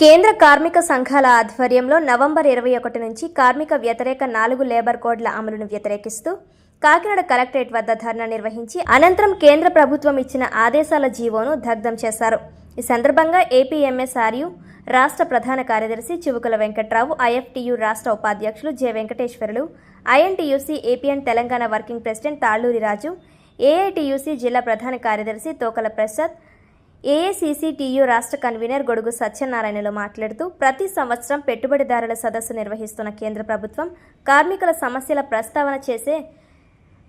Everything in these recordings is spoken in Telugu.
కేంద్ర కార్మిక సంఘాల ఆధ్వర్యంలో నవంబర్ ఇరవై ఒకటి నుంచి కార్మిక వ్యతిరేక నాలుగు లేబర్ కోడ్ల అమలును వ్యతిరేకిస్తూ కాకినాడ కలెక్టరేట్ వద్ద ధర్నా నిర్వహించి అనంతరం కేంద్ర ప్రభుత్వం ఇచ్చిన ఆదేశాల జీవోను దగ్ధం చేశారు. ఈ సందర్భంగా ఏపీఎంఎస్ఆర్యు రాష్ట్ర ప్రధాన కార్యదర్శి చివుకుల వెంకట్రావు ఐఎఫ్టియు రాష్ట్ర ఉపాధ్యక్షులు J Venkateswarlu INTUC APN Telangana working president Talluri Raju AITUC జిల్లా ప్రధాన కార్యదర్శి తోకల ప్రసాద్ ఏఐసిసిటియు రాష్ట్ర కన్వీనర్ గొడుగు సత్యనారాయణలో మాట్లాడుతూ ప్రతి సంవత్సరం పెట్టుబడిదారుల సదస్సు నిర్వహిస్తున్న కేంద్ర ప్రభుత్వం కార్మికుల సమస్యల ప్రస్తావన చేసే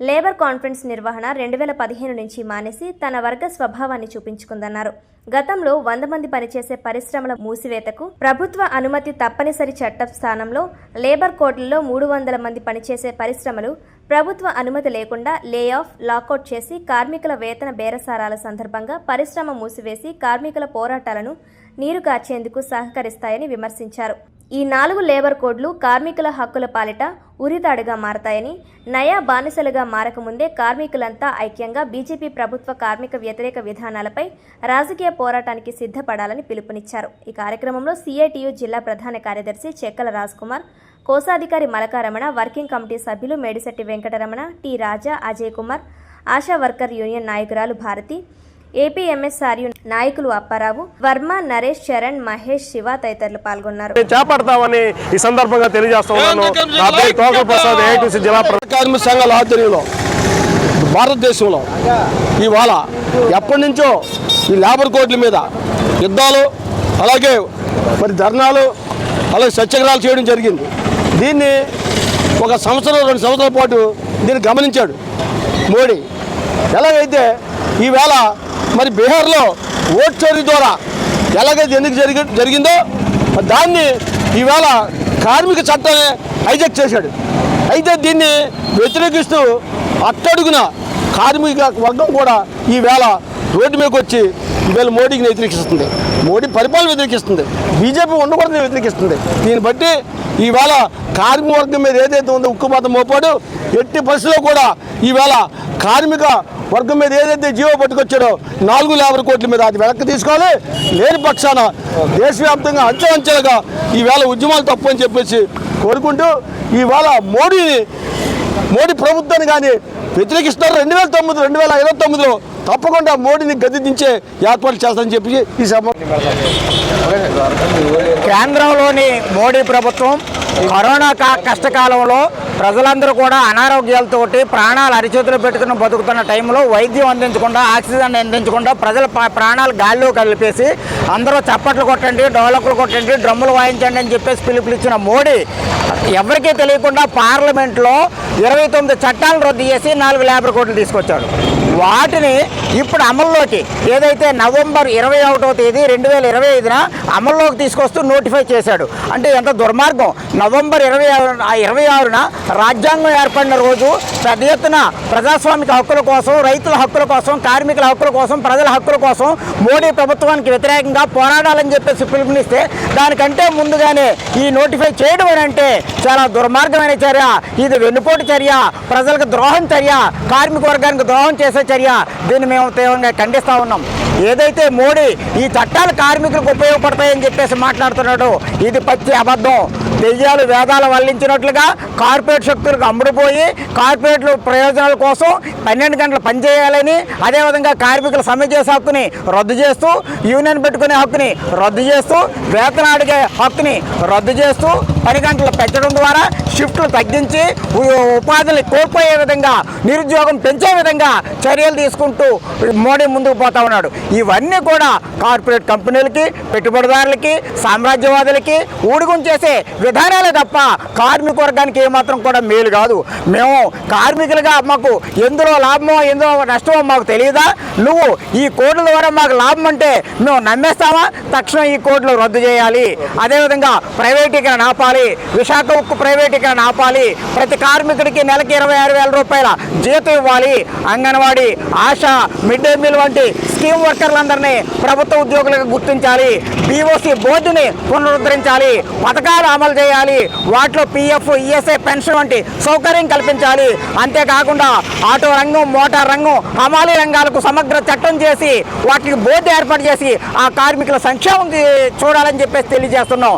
లేబర్ కాన్ఫరెన్స్ నిర్వహణ రెండు వేల పదిహేను నుంచి మానేసి తన వర్గ స్వభావాన్ని చూపించుకుందన్నారు. గతంలో వంద మంది పనిచేసే పరిశ్రమల మూసివేతకు ప్రభుత్వ అనుమతి తప్పనిసరి చట్టం స్థానంలో లేబర్ కోడ్లలో మూడు వందల మంది పనిచేసే పరిశ్రమలు ప్రభుత్వ అనుమతి లేకుండా లే ఆఫ్ లాకౌట్ చేసి కార్మికుల వేతన బేరసారాల సందర్భంగా పరిశ్రమ మూసివేసి కార్మికుల పోరాటాలను నీరు కార్చేందుకు సహకరిస్తాయని విమర్శించారు. ఈ నాలుగు లేబర్ కోడ్లు కార్మికుల హక్కుల పాలిట ఉరితాడుగా మారతాయని నయా బానిసలుగా మారకముందే కార్మికులంతా ఐక్యంగా బీజేపీ ప్రభుత్వ కార్మిక వ్యతిరేక విధానాలపై రాజకీయ పోరాటానికి సిద్ధపడాలని పిలుపునిచ్చారు. ఈ కార్యక్రమంలో సిఐటియు జిల్లా ప్రధాన కార్యదర్శి చెక్కల కుమార్ కోశాధికారి మలకారమణ వర్కింగ్ కమిటీ సభ్యులు Medisetti Venkataramana T Raja Ajay Kumar ASHA worker union నాయకురాలు భారతి ఏపీఎంఎస్ఆర్యు నాయకులు అప్పారావు వర్మ నరేష్ చరణ్ మహేష్ శివ తదితరులు పాల్గొన్నారు. చేపడతామని ఈ సందర్భంగా తెలియజేస్తా ఉన్నాను నా పేరు తోకల ప్రసాద్ ఏఐటీసీ జిల్లా ప్ర- కార్మిక సంఘాల ఆధ్వర్యంలో భారతదేశంలో ఇవాళ ఎప్పటి నుంచో ఈ లేబర్ కోడ్ల మీద యుద్ధాలు అలాగే మరి ధర్నాలు అలాగే సత్యాగ్రహాలు చేయడం జరిగింది. దీన్ని ఒక సంవత్సరం రెండు సంవత్సరాల పాటు దీన్ని గమనించాడు మోడీ. ఎలాగైతే ఈవేళ మరి బీహార్లో ఓట్ చోరీ ద్వారా ఎలాగైతే ఎందుకు జరిగి జరిగిందో దాన్ని ఈవేళ కార్మిక చట్టాన్ని హైజెక్ చేశాడు. అయితే దీన్ని వ్యతిరేకిస్తూ అట్టడుగున కార్మిక వర్గం కూడా ఈవేళ రోడ్డు మీదకి వచ్చి ఈవేళ మోడీకి వ్యతిరేకిస్తుంది. మోడీ పరిపాలన వ్యతిరేకిస్తుంది. బీజేపీ ఉండకూడదు వ్యతిరేకిస్తుంది. దీన్ని బట్టి ఈవేళ కార్మిక వర్గం మీద ఏదైతే ఉందో ఉక్కుపాతం మోపాడు ఎట్టి పరిస్థితుల్లో కూడా ఈవేళ కార్మిక వర్గం మీద ఏదైతే జీవో పట్టుకొచ్చాడో నాలుగు లేబర్ కోట్ల మీద అది వెనక్కి తీసుకోవాలి. లేని పక్షాన దేశవ్యాప్తంగా అంచెలంచెలుగా ఈవేళ ఉద్యమాలు తప్పు అని చెప్పేసి కోరుకుంటూ ఈవేళ మోడీని మోడీ ప్రభుత్వాన్ని కానీ వ్యతిరేకిస్తారు రెండు వేల తొమ్మిది రెండు వేల ఇరవై తొమ్మిదిలో తప్పకుండా మోడీని గద్దె దించే ఏర్పాటు చేస్తానని చెప్పి ఈ కేంద్రంలోని మోడీ ప్రభుత్వం కరోనా కా- కష్టకాలంలో ప్రజలందరూ కూడా అనారోగ్యాలతోటి ప్రాణాలు అరిచేతులు పెట్టుకుని బతుకుతున్న టైంలో వైద్యం అందించకుండా ఆక్సిజన్ అందించకుండా ప్రజల ప్రాణాలు గాల్లో కలిపేసి అందరూ చప్పట్లు కొట్టండి డోలకులు కొట్టండి డ్రమ్ములు వాయించండి అని చెప్పేసి ఇచ్చిన మోడీ ఎవరికీ తెలియకుండా పార్లమెంట్లో ఇరవై తొమ్మిది చట్టాలను రద్దు చేసి నాలుగు లేబర్ కోట్లు తీసుకొచ్చాడు. వాటిని ఇప్పుడు అమల్లోకి ఏదైతే నవంబర్ ఇరవై ఒకటో తేదీ రెండు వేల ఇరవై ఐదున అమల్లోకి తీసుకొస్తూ నోటిఫై చేశాడు. అంటే ఎంత దుర్మార్గం. నవంబర్ ఇరవై ఇరవై ఆరున రాజ్యాంగం ఏర్పడిన రోజు పెద్ద ఎత్తున ప్రజాస్వామిక హక్కుల కోసం రైతుల హక్కుల కోసం కార్మికుల హక్కుల కోసం ప్రజల హక్కుల కోసం మోడీ ప్రభుత్వానికి వ్యతిరేకంగా పోరాడాలని చెప్పేసి పిలుపునిస్తే దానికంటే ముందుగానే ఈ నోటిఫై చేయడం అని అంటే చాలా దుర్మార్గమైన చర్య. ఇది వెన్నుపోటు చర్య. ప్రజలకు ద్రోహం చర్య. కార్మిక వర్గానికి ద్రోహం చేసే చర్య దీన్ని మేము తీవ్రంగా ఖండిస్తా ఉన్నాం. ఏదైతే మోడీ ఈ చట్టాలు కార్మికులకు ఉపయోగపడతాయని చెప్పేసి మాట్లాడుతున్నాడో ఇది పచ్చి అబద్ధం. దెయ్యాలు వేదాలు వల్లించినట్లుగా కార్పొరేట్ శక్తులకు అమ్ముడుపోయి కార్పొరేట్లు ప్రయోజనాల కోసం పన్నెండు గంటలు పనిచేయాలని అదేవిధంగా కార్మికుల సమ్మె చేసే హక్కుని రద్దు చేస్తూ యూనియన్ పెట్టుకునే హక్కుని రద్దు చేస్తూ వేతన అడిగే హక్కుని రద్దు చేస్తూ పని గంటలు పెంచడం ద్వారా షిఫ్ట్లు తగ్గించి ఉపాధిని కోల్పోయే విధంగా నిరుద్యోగం పెంచే విధంగా చర్యలు తీసుకుంటూ మోడీ ముందుకు పోతా ఉన్నాడు. ఇవన్నీ కూడా కార్పొరేట్ కంపెనీలకి పెట్టుబడిదారులకి సామ్రాజ్యవాదులకి ఊడిగుం చేసే విధానాలే తప్ప కార్మిక వర్గానికి ఏమాత్రం కూడా మేలు కాదు. మేము కార్మికులుగా మాకు ఎందులో లాభమో ఎందులో నష్టమో మాకు తెలియదా? నువ్వు ఈ కోడ్ల ద్వారా మాకు లాభం అంటే మేము నమ్మేస్తామా? తక్షణం ఈ కోడ్లు రద్దు చేయాలి. అదేవిధంగా ప్రైవేటీకరణ ఆపాలి. విశాఖ ఉక్కు ప్రైవేటీకరణ ఆపాలి. ప్రతి కార్మికుడికి నెలకి ఇరవై ఆరు వేల రూపాయల జీతం ఇవ్వాలి. Anganwadi ASHA mid day meal వంటి స్కీమ్ వర్కర్లందరినీ ప్రభుత్వ ఉద్యోగులకు గుర్తించాలి. బీఓసీ బోర్డుని పునరుద్ధరించాలి. పథకాలు అమలు చేయాలి. వాటిలో పిఎఫ్ ఈఎస్ఐ పెన్షన్ వంటి సౌకర్యం కల్పించాలి. అంతేకాకుండా ఆటో రంగం మోటార్ రంగం హమాలీ రంగాలకు సమగ్ర చట్టం చేసి వాటికి బోర్డు ఏర్పాటు చేసి ఆ కార్మికుల సంక్షేమం చూడాలని చెప్పేసి తెలియజేస్తున్నాం.